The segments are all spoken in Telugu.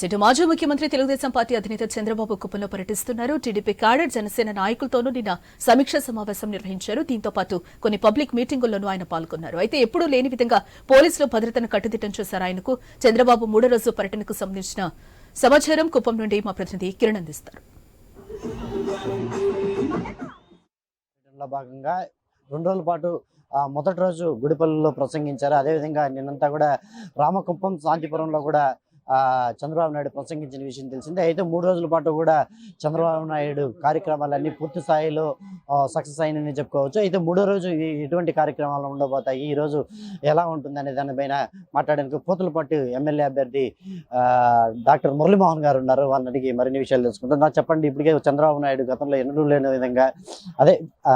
ఇటు మాజీ ముఖ్యమంత్రి తెలుగుదేశం పార్టీ అధినేత చంద్రబాబు కుప్పంలో పర్యటిస్తున్నారు. టీడీపీ క్యాడర్ జనసేన నాయకులతోనూ నిన్న సమీక్షా సమావేశం నిర్వహించారు. దీంతో పాటు కొన్ని పబ్లిక్ మీటింగుల్లోనూ ఆయన పాల్గొన్నారు. అయితే ఎప్పుడూ లేని విధంగా పోలీసులు భద్రతను కట్టుదిట్టం చేశారు. ఆయనకు చంద్రబాబు మూడో రోజు పర్యటనకు సంబంధించిన సమాచారం కుప్పం నుండి మా ప్రతినిధి కిరణ్ అందిస్తారు. భాగంగా రెండు రోజుల పాటు మొదటి రోజు గుడిపల్లిలో ప్రసంగించారు. అదేవిధంగా నిన్నంతా కూడా రామకుప్పం శాంతిపురంలో కూడా చంద్రబాబు నాయుడు ప్రసంగించిన విషయం తెలిసిందే. అయితే మూడు రోజుల పాటు కూడా చంద్రబాబు నాయుడు కార్యక్రమాలన్నీ పూర్తి స్థాయిలో సక్సెస్ అయినని చెప్పుకోవచ్చు. అయితే మూడో రోజు ఎటువంటి కార్యక్రమాలు ఉండబోతాయి. ఈ రోజు ఎలా ఉంటుంది అనే దానిపైన మాట్లాడడానికి పోతులపట్టు ఎమ్మెల్యే అభ్యర్థి డాక్టర్ మురళీమోహన్ గారు ఉన్నారు. వాళ్ళని అడిగి మరిన్ని విషయాలు తెలుసుకుంటాం. నాకు చెప్పండి ఇప్పటికే చంద్రబాబు నాయుడు గతంలో ఎన్నడూ లేని విధంగా అదే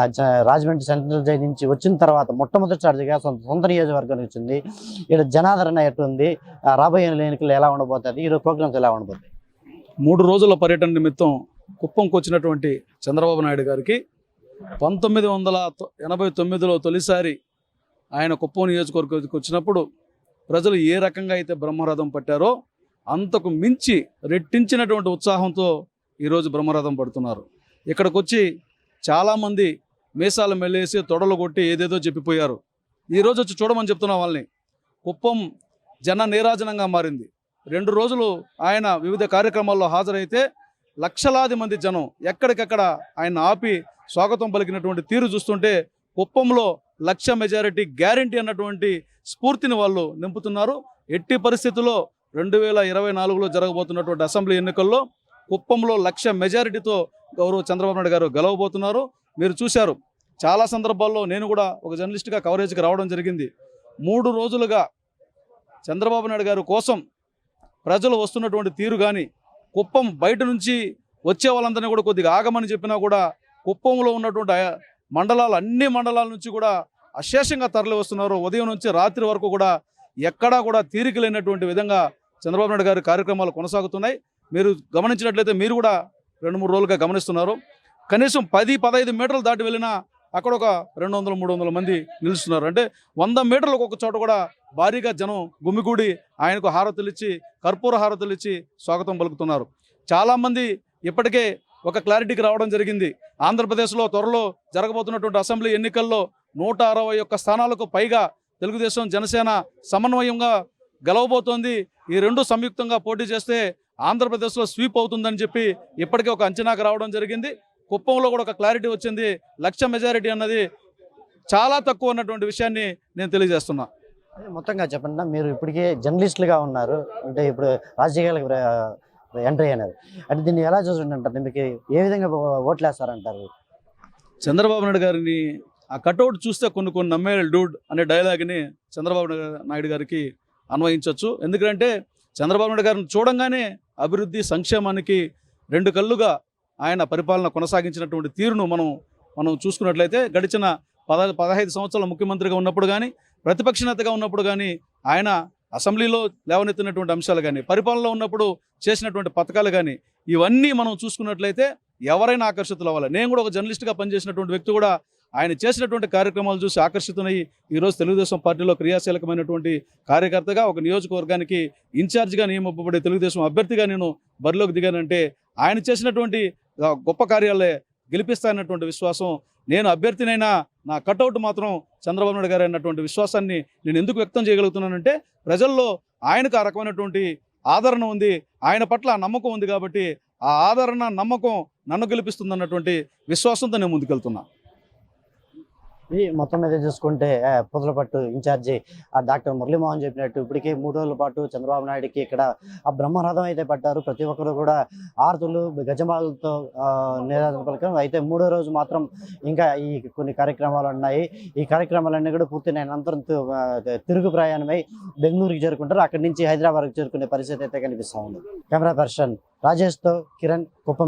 జ- రాజమండ్రి సెంట్రల్ జైలు నుంచి వచ్చిన తర్వాత మొట్టమొదటిసారిగా సొంత సొంత నియోజకవర్గం వచ్చింది ఇక్కడ జనాదరణ ఎట్లుంది? రాబోయే ఎన్నికలు ఎలా ఉండబోతుంది ఈరోజు ప్రోగ్రామ్స్ ఎలా ఉండబోతుంది మూడు రోజుల పర్యటన నిమిత్తం కుప్పంకు వచ్చినటువంటి చంద్రబాబు నాయుడు గారికి పంతొమ్మిది వందల ఎనభై తొమ్మిదిలో తొలిసారి ఆయన కుప్పం నియోజకవర్గానికి వచ్చినప్పుడు ప్రజలు ఏ రకంగా అయితే బ్రహ్మరథం పట్టారో అంతకు మించి రెట్టించినటువంటి ఉత్సాహంతో ఈరోజు బ్రహ్మరథం పడుతున్నారు. ఇక్కడికి వచ్చి చాలామంది మీసాలు మెల్లేసి తొడలు కొట్టి ఏదేదో చెప్పిపోయారు. ఈరోజు వచ్చి చూడమని చెప్తున్నా వాళ్ళని. కుప్పం జన నీరాజనంగా మారింది. రెండు రోజులు ఆయన వివిధ కార్యక్రమాల్లో హాజరైతే లక్షలాది మంది జనం ఎక్కడికక్కడ ఆయన ఆపి స్వాగతం పలికినటువంటి తీరు చూస్తుంటే కుప్పంలో లక్ష మెజారిటీ గ్యారంటీ అన్నటువంటి స్ఫూర్తిని వాళ్ళు నింపుతున్నారు. ఎట్టి పరిస్థితుల్లో రెండు వేల ఇరవై నాలుగులో జరగబోతున్నటువంటి అసెంబ్లీ ఎన్నికల్లో కుప్పంలో లక్ష మెజారిటీతో గౌరవ చంద్రబాబు నాయుడు గారు గెలవబోతున్నారు. మీరు చూశారు. చాలా సందర్భాల్లో నేను కూడా ఒక జర్నలిస్ట్గా కవరేజ్కి రావడం జరిగింది. మూడు రోజులుగా చంద్రబాబు నాయుడు గారు కోసం ప్రజలు వస్తున్నటువంటి తీరు కానీ కుప్పం బయట నుంచి వచ్చే వాళ్ళందరినీ కూడా కొద్దిగా ఆగమని చెప్పినా కూడా కుప్పంలో ఉన్నటువంటి మండలాలు అన్ని మండలాల నుంచి కూడా అశేషంగా తరలి వస్తున్నారు ఉదయం నుంచి రాత్రి వరకు కూడా ఎక్కడా కూడా తీరిక లేనటువంటి విధంగా చంద్రబాబు నాయుడు గారి కార్యక్రమాలు కొనసాగుతున్నాయి. మీరు గమనించినట్లయితే మీరు కూడా రెండు మూడు రోజులుగా గమనిస్తున్నారు. కనీసం పది పదహైదు మీటర్లు దాటి వెళ్ళినా అక్కడ ఒక రెండు వందల మూడు వందల మంది నిలుస్తున్నారు. అంటే వంద మీటర్లకు ఒక చోట కూడా భారీగా జనం గుమిగూడి ఆయనకు హారతులు ఇచ్చి కర్పూర హారతులు ఇచ్చి స్వాగతం పలుకుతున్నారు. చాలామంది ఇప్పటికే ఒక క్లారిటీకి రావడం జరిగింది. ఆంధ్రప్రదేశ్లో త్వరలో జరగబోతున్నటువంటి అసెంబ్లీ ఎన్నికల్లో నూట అరవై ఒక్క స్థానాలకు పైగా తెలుగుదేశం జనసేన సమన్వయంగా గెలవబోతోంది. ఈ రెండు సంయుక్తంగా పోటీ చేస్తే ఆంధ్రప్రదేశ్లో స్వీప్ అవుతుందని చెప్పి ఇప్పటికే ఒక అంచనాకు రావడం జరిగింది. కుప్పంలో కూడా ఒక క్లారిటీ వచ్చింది. లక్ష మెజారిటీ అన్నది చాలా తక్కువ అన్నటువంటి విషయాన్ని నేను తెలియజేస్తున్నా. మొత్తంగా చెప్పండి మీరు ఇప్పటికే జర్నలిస్టులుగా ఉన్నారు. అంటే ఇప్పుడు రాజకీయాలకు ఎంట్రీ అయినారు. అంటే దీన్ని ఎలా చూస్తుంటారు? మీకు ఏ విధంగా ఓట్లు వేస్తారంటారు చంద్రబాబు నాయుడు గారిని ఆ కటౌట్ చూస్తే కొన్ని కొన్ని నమ్మేయాలి డూడ్ అనే డైలాగ్ని చంద్రబాబు నాయుడు గారికి అన్వయించవచ్చు ఎందుకంటే చంద్రబాబు నాయుడు గారిని చూడంగానే అభివృద్ధి సంక్షేమానికి రెండు కళ్ళుగా ఆయన పరిపాలన కొనసాగించినటువంటి తీరును మనం మనం చూసుకున్నట్లయితే గడిచిన పద పదహైదు సంవత్సరాల ముఖ్యమంత్రిగా ఉన్నప్పుడు కానీ ప్రతిపక్ష నేతగా ఉన్నప్పుడు కానీ ఆయన అసెంబ్లీలో లేవనెత్తినటువంటి అంశాలు కానీ పరిపాలనలో ఉన్నప్పుడు చేసినటువంటి పథకాలు కానీ ఇవన్నీ మనం చూసుకున్నట్లయితే ఎవరైనా ఆకర్షితులు అవ్వాలి. నేను కూడా ఒక జర్నలిస్ట్గా పనిచేసినటువంటి వ్యక్తి కూడా ఆయన చేసినటువంటి కార్యక్రమాలు చూసి ఆకర్షితులయ్యి ఈరోజు తెలుగుదేశం పార్టీలో క్రియాశీలకమైనటువంటి కార్యకర్తగా ఒక నియోజకవర్గానికి ఇన్ఛార్జిగా నియమింపబడే తెలుగుదేశం అభ్యర్థిగా నేను బరిలోకి దిగానంటే ఆయన చేసినటువంటి గొప్ప కార్యాలే గెలిపిస్తానటువంటి విశ్వాసం నేను అభ్యర్థినైనా నా కటౌట్ మాత్రం చంద్రబాబు నాయుడు గారు అన్నటువంటి విశ్వాసాన్ని నేను ఎందుకు వ్యక్తం చేయగలుగుతున్నానంటే ప్రజల్లో ఆయనకు ఆ రకమైనటువంటి ఆదరణ ఉంది ఆయన పట్ల ఆ నమ్మకం ఉంది కాబట్టి ఆ ఆదరణ నమ్మకం నన్ను గెలిపిస్తుందన్నటువంటి విశ్వాసంతో నేను ముందుకెళ్తున్నా. ఇది మొత్తం మీద చూసుకుంటే పొదలపట్టు ఇన్ఛార్జి ఆ డాక్టర్ మురళీమోహన్ చెప్పినట్టు ఇప్పటికే మూడు రోజుల పాటు చంద్రబాబు నాయుడుకి ఇక్కడ ఆ బ్రహ్మరథం అయితే పట్టారు. ప్రతి ఒక్కరు కూడా ఆర్తులు గజమాలతో నిరాదరణ పలకం అయితే మూడో రోజు మాత్రం ఇంకా ఈ కొన్ని కార్యక్రమాలు ఉన్నాయి. ఈ కార్యక్రమాలన్నీ కూడా పూర్తి అనంతరం తిరుగు ప్రయాణమై బెంగళూరుకి చేరుకుంటారు. అక్కడి నుంచి హైదరాబాద్కి చేరుకునే పరిస్థితి అయితే కనిపిస్తూ ఉంది. కెమెరా పర్సన్ రాజేష్తో కిరణ్ కుప్పం